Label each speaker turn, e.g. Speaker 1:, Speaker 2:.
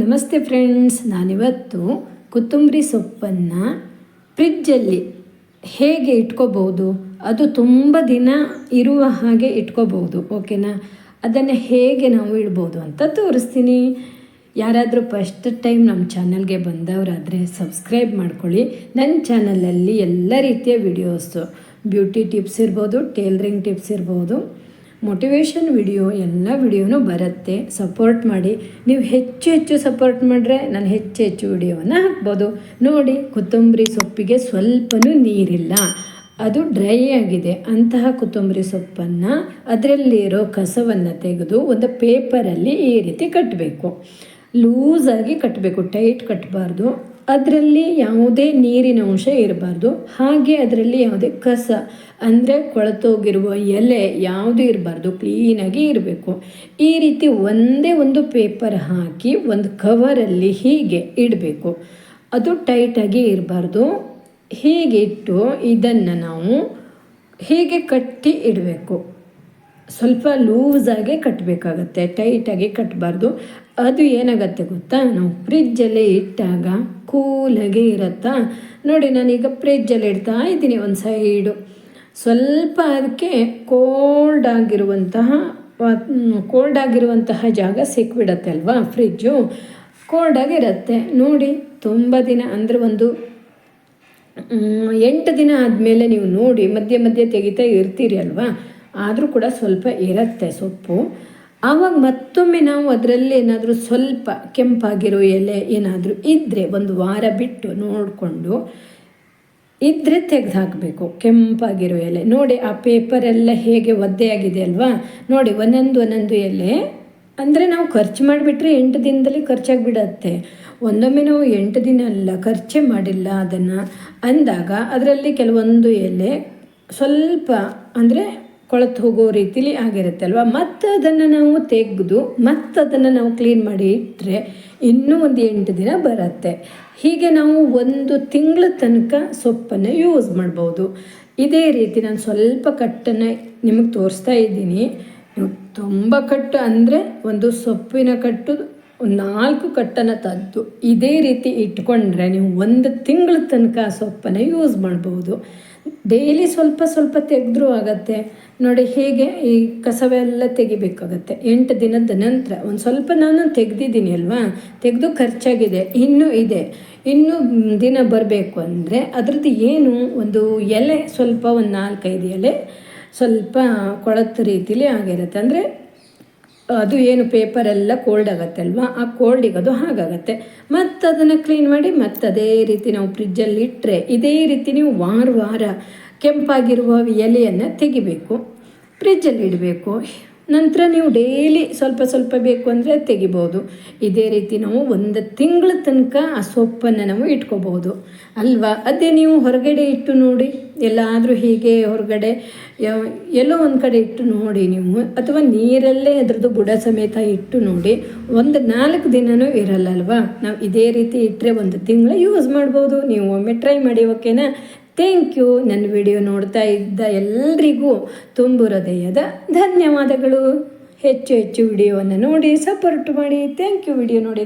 Speaker 1: ನಮಸ್ತೆ ಫ್ರೆಂಡ್ಸ್. ನಾನಿವತ್ತು ಕೊತ್ತಂಬರಿ ಸೊಪ್ಪನ್ನು ಫ್ರಿಜ್ಜಲ್ಲಿ ಹೇಗೆ ಇಟ್ಕೋಬಹುದು? ಅದು ತುಂಬ ದಿನ ಇರುವ ಹಾಗೆ ಇಟ್ಕೋಬಹುದು, ಓಕೆನಾ? ಅದನ್ನು ಹೇಗೆ ನಾವು ಇಡ್ಬೋದು ಅಂತ ತೋರಿಸ್ತೀನಿ. ಯಾರಾದರೂ ಫಸ್ಟ್ ಟೈಮ್ ನಮ್ಮ ಚಾನಲ್ಗೆ ಬಂದವರಾದರೆ ಸಬ್ಸ್ಕ್ರೈಬ್ ಮಾಡ್ಕೊಳ್ಳಿ. ನನ್ನ ಚಾನಲಲ್ಲಿ ಎಲ್ಲ ರೀತಿಯ ವಿಡಿಯೋಸು, ಬ್ಯೂಟಿ ಟಿಪ್ಸ್ ಇರ್ಬೋದು, ಟೇಲ್ರಿಂಗ್ ಟಿಪ್ಸ್ ಇರ್ಬೋದು. ಮೋಟಿವೇಶನ್ ವಿಡಿಯೋ ಎಲ್ಲ ವಿಡಿಯೋನೂ ಬರುತ್ತೆ. ಸಪೋರ್ಟ್ ಮಾಡಿ. ನೀವು ಹೆಚ್ಚು ಹೆಚ್ಚು ಸಪೋರ್ಟ್ ಮಾಡಿದ್ರೆ ನಾನು ಹೆಚ್ಚು ಹೆಚ್ಚು ವಿಡಿಯೋವನ್ನು ಹಾಕ್ಬೋದು. ನೋಡಿ, ಕೊತ್ತಂಬರಿ ಸೊಪ್ಪಿಗೆ ಸ್ವಲ್ಪನೂ ನೀರಿಲ್ಲ. ಅದು ಡ್ರೈ ಆಗಿದೆ. ಅಂತಹ ಕೊತ್ತಂಬರಿ ಸೊಪ್ಪನ್ನು ಅದರಲ್ಲಿರೋ ಕಸವನ್ನು ತೆಗೆದು ಒಂದು ಪೇಪರಲ್ಲಿ ಈ ರೀತಿ ಕಟ್ಟಬೇಕು ಲೂಸಾಗಿ ಕಟ್ಟಬೇಕು ಟೈಟ್ ಕಟ್ಟಬಾರ್ದು ಅದರಲ್ಲಿ ಯಾವುದೇ ನೀರಿನ ಅಂಶ ಇರಬಾರ್ದು. ಹಾಗೆ ಅದರಲ್ಲಿ ಯಾವುದೇ ಕಸ ಅಂದರೆ ಕೊಳತೋಗಿರುವ ಎಲೆ ಯಾವುದೂ ಇರಬಾರ್ದು ಕ್ಲೀನಾಗಿ ಇರಬೇಕು. ಈ ರೀತಿ ಒಂದೇ ಒಂದು ಪೇಪರ್ ಹಾಕಿ ಒಂದು ಕವರಲ್ಲಿ ಹೀಗೆ ಇಡಬೇಕು. ಅದು ಟೈಟಾಗಿ ಇರಬಾರ್ದು. ಹೀಗೆ ಇಟ್ಟು ಇದನ್ನು ನಾವು ಹೀಗೆ ಕಟ್ಟಿ ಇಡಬೇಕು. ಸ್ವಲ್ಪ ಲೂಸಾಗೆ ಕಟ್ಟಬೇಕಾಗತ್ತೆ ಟೈಟಾಗಿ ಕಟ್ಟಬಾರ್ದು ಅದು ಏನಾಗತ್ತೆ ಗೊತ್ತಾ? ನಾವು ಫ್ರಿಜ್ಜಲ್ಲೇ ಇಟ್ಟಾಗ ಕೂಲಾಗಿ ಇರುತ್ತಾ? ನೋಡಿ, ನಾನೀಗ ಫ್ರಿಜ್ಜಲ್ಲಿ ಇಡ್ತಾ ಇದ್ದೀನಿ ಒಂದು ಸೈಡು ಸ್ವಲ್ಪ ಅದಕ್ಕೆ ಕೋಲ್ಡ್ ಆಗಿರುವಂತಹ ಕೋಲ್ಡ್ ಆಗಿರುವಂತಹ ಜಾಗ ಸಿಕ್ಬಿಡತ್ತೆ ಅಲ್ವಾ ಫ್ರಿಜ್ಜು ಕೋಲ್ಡಾಗಿರುತ್ತೆ ನೋಡಿ, ತುಂಬ ದಿನ ಅಂದರೆ ಒಂದು ಎಂಟು ದಿನ ಆದಮೇಲೆ ನೀವು ನೋಡಿ, ಮಧ್ಯೆ ಮಧ್ಯೆ ತೆಗಿತಾ ಇರ್ತೀರಿ ಅಲ್ವಾ? ಆದರೂ ಕೂಡ ಸ್ವಲ್ಪ ಇರುತ್ತೆ ಸೊಪ್ಪು. ಆವಾಗ ಮತ್ತೊಮ್ಮೆ ನಾವು ಅದರಲ್ಲಿ ಏನಾದರೂ ಸ್ವಲ್ಪ ಕೆಂಪಾಗಿರೋ ಎಲೆ ಏನಾದರೂ ಇದ್ದರೆ ಒಂದು ವಾರ ಬಿಟ್ಟು ನೋಡಿಕೊಂಡು ಇದ್ದರೆ ತೆಗೆದು ಹಾಕಬೇಕು ಕೆಂಪಾಗಿರೋ ಎಲೆ. ನೋಡಿ, ಆ ಪೇಪರೆಲ್ಲ ಹೇಗೆ ಒದ್ದೆಯಾಗಿದೆ ಅಲ್ವಾ? ನೋಡಿ, ಒಂದೊಂದು ಒಂದೊಂದು ಎಲೆ. ಅಂದರೆ ನಾವು ಖರ್ಚು ಮಾಡಿಬಿಟ್ರೆ ಎಂಟು ದಿನದಲ್ಲಿ ಖರ್ಚಾಗಿಬಿಡತ್ತೆ. ಒಂದೊಮ್ಮೆ ನಾವು ಎಂಟು ದಿನ ಅಲ್ಲ, ಖರ್ಚೇ ಮಾಡಿಲ್ಲ ಅದನ್ನು. ಅಂದಾಗ ಅದರಲ್ಲಿ ಕೆಲವೊಂದು ಎಲೆ ಸ್ವಲ್ಪ ಅಂದರೆ ಕೊಳತು ಹೋಗೋ ರೀತಿಲಿ ಆಗಿರುತ್ತೆ ಅಲ್ವಾ ಮತ್ತು ಅದನ್ನು ನಾವು ತೆಗೆದು ಮತ್ತು ಅದನ್ನು ನಾವು ಕ್ಲೀನ್ ಮಾಡಿ ಇಟ್ಟರೆ ಇನ್ನೂ ಒಂದು ಎಂಟು ದಿನ ಬರುತ್ತೆ. ಹೀಗೆ ನಾವು ಒಂದು ತಿಂಗಳ ತನಕ ಸೊಪ್ಪನ್ನು ಯೂಸ್ ಮಾಡ್ಬೋದು. ಇದೇ ರೀತಿ ನಾನು ಸ್ವಲ್ಪ ಕಟ್ಟನ್ನು ನಿಮಗೆ ತೋರಿಸ್ತಾ ಇದ್ದೀನಿ. ತುಂಬ ಕಟ್ಟು ಅಂದರೆ ಒಂದು ಸೊಪ್ಪಿನ ಕಟ್ಟು ನಾಲ್ಕು ಕಟ್ಟನ್ನು ತದ್ದು. ಇದೇ ರೀತಿ ಇಟ್ಕೊಂಡ್ರೆ ನೀವು ಒಂದು ತಿಂಗಳ ತನಕ ಸೊಪ್ಪನ್ನು ಯೂಸ್ ಮಾಡ್ಬೋದು. ಡೈಲಿ ಸ್ವಲ್ಪ ಸ್ವಲ್ಪ ತೆಗೆದ್ರೂ ಆಗತ್ತೆ. ನೋಡಿ ಹೇಗೆ ಈ ಕಸವೆಲ್ಲ ತೆಗಿಬೇಕಾಗತ್ತೆ. ಎಂಟು ದಿನದ ನಂತರ ಒಂದು ಸ್ವಲ್ಪ ನಾನು ತೆಗೆದಿದ್ದೀನಿ ಅಲ್ವಾ? ತೆಗೆದು ಖರ್ಚಾಗಿದೆ. ಇನ್ನೂ ಇದೆ. ಇನ್ನೂ ದಿನ ಬರಬೇಕು ಅಂದರೆ ಅದರದ್ದು ಏನು? ಒಂದು ಎಲೆ ಸ್ವಲ್ಪ, ಒಂದು ನಾಲ್ಕೈದು ಎಲೆ ಸ್ವಲ್ಪ ಕೊಳತ ರೀತಿಲಿ ಆಗಿರುತ್ತೆ. ಅಂದರೆ ಅದು ಏನು ಪೇಪರೆಲ್ಲ ಕೋಲ್ಡ್ ಆಗುತ್ತೆ ಅಲ್ವಾ ಆ ಕೋಲ್ಡಿಗೆ ಅದು ಹಾಗಾಗತ್ತೆ. ಮತ್ತು ಅದನ್ನು ಕ್ಲೀನ್ ಮಾಡಿ ಮತ್ತೆ ಅದೇ ರೀತಿ ನಾವು ಫ್ರಿಜ್ಜಲ್ಲಿ ಇಟ್ಟರೆ ಇದೇ ರೀತಿ ನೀವು ವಾರ ವಾರ ಕೆಂಪಾಗಿರುವ ಎಲೆಯನ್ನು ತೆಗಿಬೇಕು. ಫ್ರಿಜ್ಜಲ್ಲಿ ಇಡಬೇಕು. ನಂತರ ನೀವು ಡೈಲಿ ಸ್ವಲ್ಪ ಸ್ವಲ್ಪ ಬೇಕು ಅಂದರೆ ತೆಗಿಬೋದು. ಇದೇ ರೀತಿ ನಾವು ಒಂದು ತಿಂಗಳ ತನಕ ಆ ಸೊಪ್ಪನ್ನು ನಾವು ಇಟ್ಕೋಬೋದು ಅಲ್ವಾ? ಅದೇ ನೀವು ಹೊರಗಡೆ ಇಟ್ಟು ನೋಡಿ, ಎಲ್ಲಾದರೂ ಹೀಗೆ ಹೊರಗಡೆ ಎಲ್ಲೋ ಒಂದು ಕಡೆ ಇಟ್ಟು ನೋಡಿ ನೀವು, ಅಥವಾ ನೀರಲ್ಲೇ ಅದರದ್ದು ಬುಡ ಸಮೇತ ಇಟ್ಟು ನೋಡಿ, ಒಂದು ನಾಲ್ಕು ದಿನವೂ ಇರಲ್ಲ ಅಲ್ವಾ? ನಾವು ಇದೇ ರೀತಿ ಇಟ್ಟರೆ ಒಂದು ತಿಂಗಳು ಯೂಸ್ ಮಾಡ್ಬೋದು. ನೀವು ಒಮ್ಮೆ ಟ್ರೈ ಮಾಡಿ ಓಕೆನಾ? ಥ್ಯಾಂಕ್ ಯು ನನ್ನ ವಿಡಿಯೋ ನೋಡ್ತಾ ಇದ್ದ ಎಲ್ಲರಿಗೂ ತುಂಬು ಹೃದಯದ ಧನ್ಯವಾದಗಳು. ಹೆಚ್ಚು ಹೆಚ್ಚು ವಿಡಿಯೋವನ್ನು ನೋಡಿ ಸಪೋರ್ಟ್ ಮಾಡಿ. ಥ್ಯಾಂಕ್ ಯು ವಿಡಿಯೋ ನೋಡಿದ